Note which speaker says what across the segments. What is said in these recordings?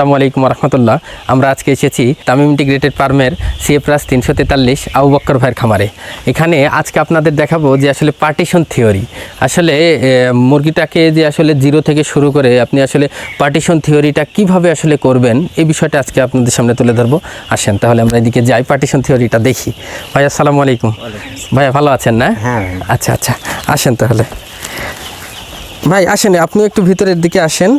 Speaker 1: আসসালামু আলাইকুম রহমতুল্লাহ আমরা আজকে এসেছি তামিম ইন্টিগ্রেটেড ফার্মের সিএ প্লাস তিনশো তেতাল্লিশ আবু বক্কর ভাইয়ের খামারে। এখানে আজকে আপনাদের দেখাবো যে আসলে পার্টিশন থিওরি। আসলে মুরগিটাকে যে আসলে জিরো থেকে শুরু করে আপনি আসলে পার্টিশন থিওরিটা কীভাবে আসলে করবেন এই বিষয়টা আজকে আপনাদের সামনে তুলে ধরবো। আসেন তাহলে আমরা এদিকে যাই পার্টিশন থিওরিটা দেখি। ভাই আসসালামু আলাইকুম। ভাইয়া ভালো আছেন না?
Speaker 2: হ্যাঁ
Speaker 1: আচ্ছা আচ্ছা আসেন তাহলে। ভাই আসেন আপনি একটু ভিতরের দিকে আসেন।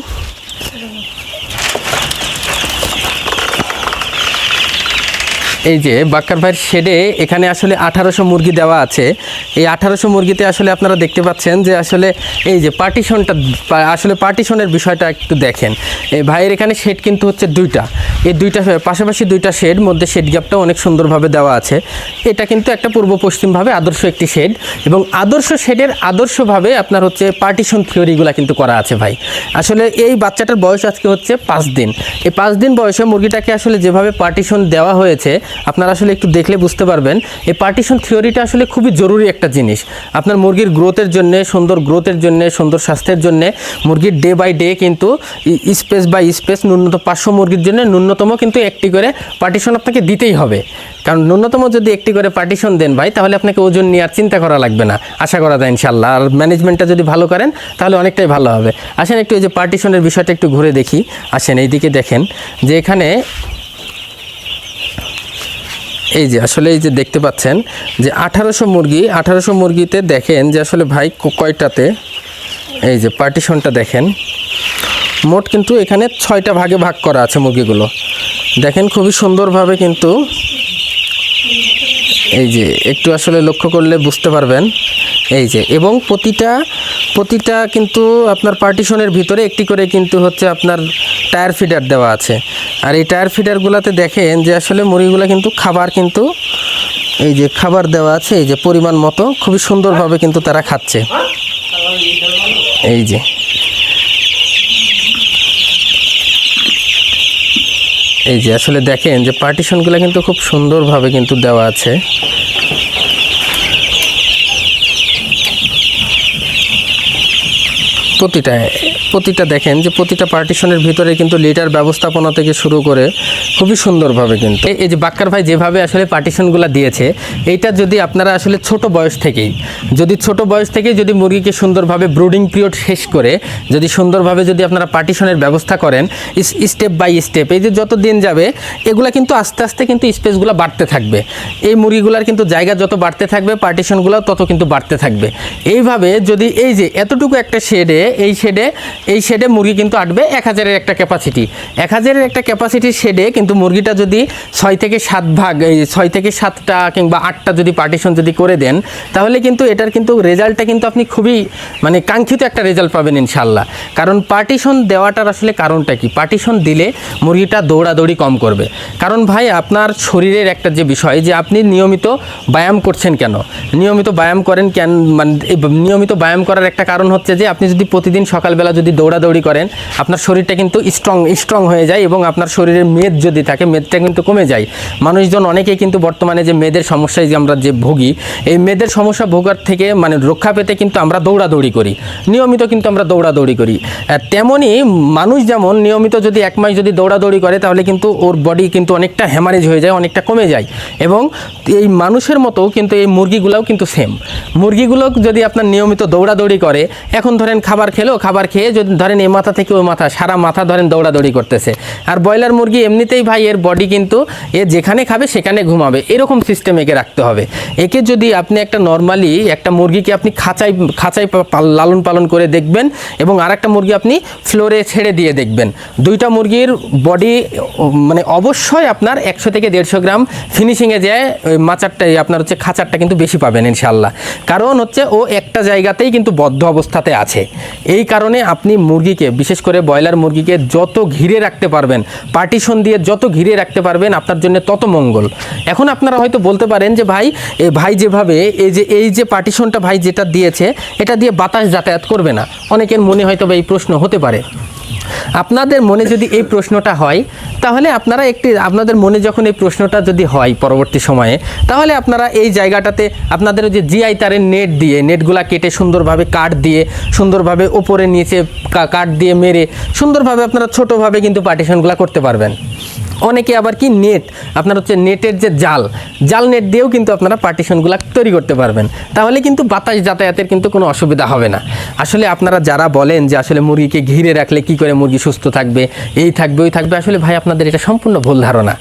Speaker 1: এই যে বাক্কার ভাইয়ের শেডে এখানে আসলে আঠারোশো মুরগি দেওয়া আছে। এই আঠারোশো মুরগিতে আসলে আপনারা দেখতে পাচ্ছেন যে আসলে এই যে পার্টিশনটা, আসলে পার্টিশনের বিষয়টা একটু দেখেন। এই ভাইয়ের এখানে শেড কিন্তু হচ্ছে দুইটা। এই দুইটা, পাশাপাশি দুইটা শেড, মধ্যে শেড গ্যাপটা অনেক সুন্দরভাবে দেওয়া আছে। এটা কিন্তু একটা পূর্ব পশ্চিমভাবে আদর্শ একটি শেড এবং আদর্শ শেডের আদর্শভাবে আপনার হচ্ছে পার্টিশন থিওরিগুলো কিন্তু করা আছে ভাই। আসলে এই বাচ্চাটার বয়স আজকে হচ্ছে পাঁচ দিন। এই পাঁচ দিন বয়সে মুরগিটাকে আসলে যেভাবে পার্টিশন দেওয়া হয়েছে আপনারা আসলে একটু দেখলে বুঝতে পারবেন, এই পার্টিশন থিওরিটা আসলে খুবই জরুরি একটা জিনিস। আপনার মুরগির গ্রোথের জন্য, সুন্দর গ্রোথের জন্য, সুন্দর স্বাস্থ্যের জন্য মুরগির ডে বাই ডে কিন্তু স্পেস বাই স্পেস ন্যূনতম পাঁচশো মুরগির জন্য ন্যূনতম কিন্তু একটি করে পার্টিশন আপনাকে দিতেই হবে। কারণ ন্যূনতম যদি একটি করে পার্টিশন দেন ভাই, তাহলে আপনাকে ওজন নিয়ে আর চিন্তা করা লাগবে না। আশা করা যায় ইনশাল্লাহ আর ম্যানেজমেন্টটা যদি ভালো করেন, তাহলে অনেকটাই ভালো হবে। আসেন একটু এই যে পার্টিশনের বিষয়টা একটু ঘুরে দেখি। আসেন এইদিকে দেখেন যে এখানে এই যে, আসলে এই যে দেখতে পাচ্ছেন যে আঠারোশো মুরগি, আঠারোশো মুরগিতে দেখেন যে আসলে ভাই কয়টাতে এই যে পার্টিশনটা দেখেন। মোট কিন্তু এখানে ছয়টা ভাগে ভাগ করা আছে মুরগিগুলো। দেখেন খুবই সুন্দরভাবে কিন্তু এই যে, একটু আসলে লক্ষ্য করলে বুঝতে পারবেন। এই যে, এবং প্রতিটা প্রতিটা কিন্তু আপনার পার্টিশনের ভিতরে একটি করে কিন্তু হচ্ছে আপনার টায়ার ফিডার দেওয়া আছে। আর এই টায়ার ফিডারগুলোতে দেখেন যে আসলে মুরগিগুলো কিন্তু খাবার কিন্তু, এই যে খাবার দেওয়া আছে, এই যে পরিমাণ মতো, খুবই সুন্দরভাবে কিন্তু তারা খাচ্ছে। এই যে এই যে আসলে দেখেন যে পার্টিশনগুলো কিন্তু খুব সুন্দরভাবে কিন্তু দেওয়া আছে। প্রতিটা প্রতিটা দেখেন যে প্রতিটা পার্টিশনের ভিতরে কিন্তু লিটার ব্যবস্থাপনা থেকে শুরু করে খুবই সুন্দরভাবে কিন্তু। এই- যে বাক্কার ভাই যেভাবে আসলে পার্টিশনগুলো দিয়েছে, এইটা যদি আপনারা আসলে ছোট বয়স থেকেই, যদি ছোট বয়স থেকেই যদি মুরগিকে সুন্দরভাবে ব্রুডিং পিরিয়ড শেষ করে, যদি সুন্দরভাবে যদি আপনারা পার্টিশনের ব্যবস্থা করেন স্টেপ বাই স্টেপ এই যে যত দিন যাবে, এগুলা কিন্তু আস্তে আস্তে কিন্তু স্পেসগুলো বাড়তে থাকবে। এই মুরগিগুলার কিন্তু জায়গা যত বাড়তে থাকবে পার্টিশনগুলো তত কিন্তু বাড়তে থাকবে। এইভাবে যদি এই যে এতটুকু একটা শেডে এই শেডে এই শেডে মুরগি কিন্তু আটবে এক হাজারের একটা ক্যাপাসিটি এক হাজারের একটা ক্যাপাসিটির শেডে কিন্তু মুরগিটা যদি ছয় থেকে সাত ভাগ, এই ছয় থেকে সাতটা কিংবা আটটা যদি পার্টিশন যদি করে দেন, তাহলে কিন্তু এটার কিন্তু রেজাল্টটা কিন্তু আপনি খুবই মানে কাঙ্ক্ষিত একটা রেজাল্ট পাবেন ইনশাল্লাহ কারণ পার্টিশন দেওয়াটার আসলে কারণটা কি? পার্টিশন দিলে মুরগিটা দৌড়াদৌড়ি কম করবে। কারণ ভাই, আপনার শরীরের একটা যে বিষয়, যে আপনি নিয়মিত ব্যায়াম করছেন কেন? নিয়মিত ব্যায়াম করেন কেন মানে নিয়মিত ব্যায়াম করার একটা কারণ হচ্ছে যে আপনি যদি প্রতিদিন সকালবেলা যদি দৌড়াদৌড়ি করেন, আপনার শরীরটা কিন্তু স্ট্রং স্ট্রং হয়ে যায় এবং আপনার শরীরের মেদ যদি থাকে, মেদটা কিন্তু কমে যায়। মানুষজন অনেকেই কিন্তু বর্তমানে যে মেয়েদের সমস্যায় যে আমরা যে ভুগি, এই মেয়েদের সমস্যা ভোগার থেকে মানে রক্ষা পেতে কিন্তু আমরা দৌড়াদৌড়ি করি। নিয়মিত কিন্তু আমরা দৌড়াদৌড়ি করি। তেমনই মানুষ যেমন নিয়মিত যদি এক মাস যদি দৌড়াদৌড়ি করে, তাহলে কিন্তু ওর বডি কিন্তু অনেকটা হ্যামারেজ হয়ে যায়, অনেকটা কমে যায় এবং এই মানুষের মতো কিন্তু এই মুরগিগুলোও কিন্তু সেম মুরগিগুলো যদি আপনার নিয়মিত দৌড়াদৌড়ি করে, এখন ধরেন খাবার খেলো, খাবার খেয়ে ধরেন এ মাথা থেকে ওই মাথা, সারা মাথা ধরেন দৌড়াদৌড়ি করতেছে। আর ব্রয়লার মুরগি এমনিতেই ভাই, এর বডি কিন্তু এ যেখানে খাবে সেখানে ঘুমাবে। এরকম সিস্টেম একে রাখতে হবে। একে যদি আপনি একটা নর্মালি একটা মুরগিকে আপনি খাঁচাই খাঁচাই লালন পালন করে দেখবেন এবং আর একটা মুরগি আপনি ফ্লোরে ছেড়ে দিয়ে দেখবেন। দুইটা মুরগির বডি মানে অবশ্যই আপনার একশো থেকে দেড়শো গ্রাম ফিনিশিংয়ে যায়, ওই মাচারটা আপনার হচ্ছে খাঁচারটা কিন্তু বেশি পাবেন ইনশাল্লাহ কারণ হচ্ছে ও একটা জায়গাতেই কিন্তু বদ্ধ অবস্থাতে আছে। এই কারণে আপনি মুরগিকে, বিশেষ করে ব্রয়লার মুরগিকে যত ঘিরে রাখতে পারবেন, পার্টিশন দিয়ে যত ঘিরে রাখতে পারবেন, আপনার জন্য তত মঙ্গল। এখন আপনারা হয়তো বলতে পারেন যে, ভাই, এ ভাই যেভাবে, এই যে এই যে পার্টিশনটা ভাই যেটা দিয়েছে, এটা দিয়ে বাতাস যাতায়াত করবে না। অনেকের মনে হয়তো বা এই প্রশ্ন হতে পারে। আপনাদের মনে যদি এই প্রশ্নটা হয়, তাহলে আপনারা একটি, আপনাদের মনে যখন এই প্রশ্নটা যদি হয় পরবর্তী সময়ে, তাহলে আপনারা এই জায়গাটাতে আপনাদের যে জিআই তারের নেট দিয়ে নেটগুলা কেটে সুন্দরভাবে কাঠ দিয়ে, সুন্দরভাবে ওপরে নিচে কাঠ দিয়ে মেরে, সুন্দরভাবে আপনারা ছোটোভাবে কিন্তু পার্টিশনগুলো করতে পারবেন। অনেকে আবার কি নেট আপনার হচ্ছে নেটের যে জাল জাল নেট দিয়েও কিন্তু আপনারা পার্টিশনগুলো তৈরি করতে পারবেন। তাহলে কিন্তু বাতাস যাতায়াতের কিন্তু কোনো অসুবিধা হবে না। আসলে আপনারা যারা বলেন যে আসলে মুরগিকে ঘিরে রাখলে কি করে মুরগি সুস্থ থাকবে, এই থাকবে, ওই থাকবে, আসলে ভাই আপনাদের এটা সম্পূর্ণ ভুল ধারণা।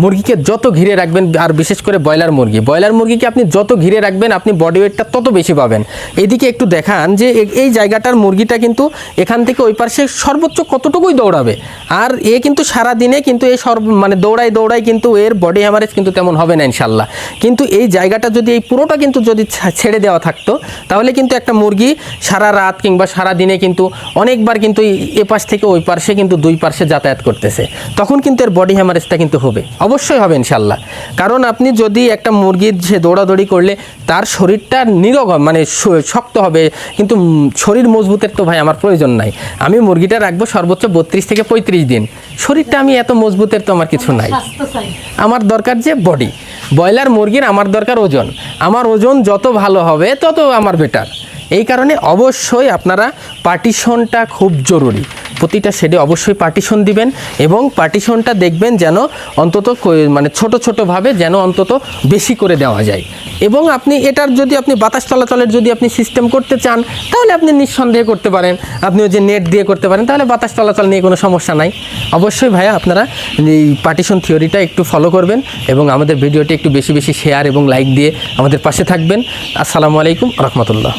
Speaker 1: মুরগিকে যত ঘিরে রাখবেন, আর বিশেষ করে ব্রয়লার মুরগি, ব্রয়লার মুরগিকে আপনি যত ঘিরে রাখবেন, আপনি বডি ওয়েটটা তত বেশি পাবেন। এদিকে একটু দেখান যে এই জায়গাটার মুরগিটা কিন্তু এখান থেকে ওই পাশে সর্বোচ্চ কতটুকুই দৌড়াবে। আর এ কিন্তু সারা দিনে কিন্তু এই সর্ব মানে দৌড়াই দৌড়াই কিন্তু এর বডি হ্যামারেজ কিন্তু তেমন হবে না ইনশাল্লাহ। কিন্তু এই জায়গাটা যদি, এই পুরোটা কিন্তু যদি ছেড়ে দেওয়া থাকতো, তাহলে কিন্তু একটা মুরগি সারা রাত কিংবা সারা দিনে কিন্তু অনেকবার কিন্তু এ পাশ থেকে ওই পাশে কিন্তু দুই পার্শ্বে যাতায়াত করতেছে। তখন কিন্তু এর বডি হ্যামারেজটা কিন্তু হবে। অবশ্যই হবে ইনশাল্লাহ। কারণ আপনি যদি একটা মুরগির যে দৌড়াদৌড়ি করলে, তার শরীরটা নিরোগ মানে শক্ত হবে, কিন্তু শরীর মজবুতের তো ভাই, আমার প্রয়োজন নাই। আমি মুরগিটা রাখব সর্বোচ্চ বত্রিশ থেকে পঁয়ত্রিশ দিন। শরীরটা আমি এত মজবুতের তো আমার কিছু নাই। আমার দরকার যে বডি ব্রয়লার, মুরগির আমার দরকার ওজন। আমার ওজন যত ভালো হবে, তত আমার বেটার এই কারণে অবশ্যই আপনারা পার্টিশনটা খুব জরুরি। প্রতিটা শেডে অবশ্যই পার্টিশন দিবেন এবং পার্টিশনটা দেখবেন যেন অন্তত মানে ছোট ছোটোভাবে যেন অন্তত বেশি করে দেওয়া যায়। এবং আপনি এটার যদি আপনি বাতাস চলাচলের যদি আপনি সিস্টেম করতে চান, তাহলে আপনি নিঃসন্দেহে করতে পারেন। আপনি ওই যে নেট দিয়ে করতে পারেন, তাহলে বাতাস চলাচল নিয়ে কোনো সমস্যা নাই। অবশ্যই ভাইয়া আপনারা এই পার্টিশন থিওরিটা একটু ফলো করবেন এবং আমাদের ভিডিওটি একটু বেশি বেশি শেয়ার এবং লাইক দিয়ে আমাদের পাশে থাকবেন। আসসালামু আলাইকুম, রহমতুল্লাহ।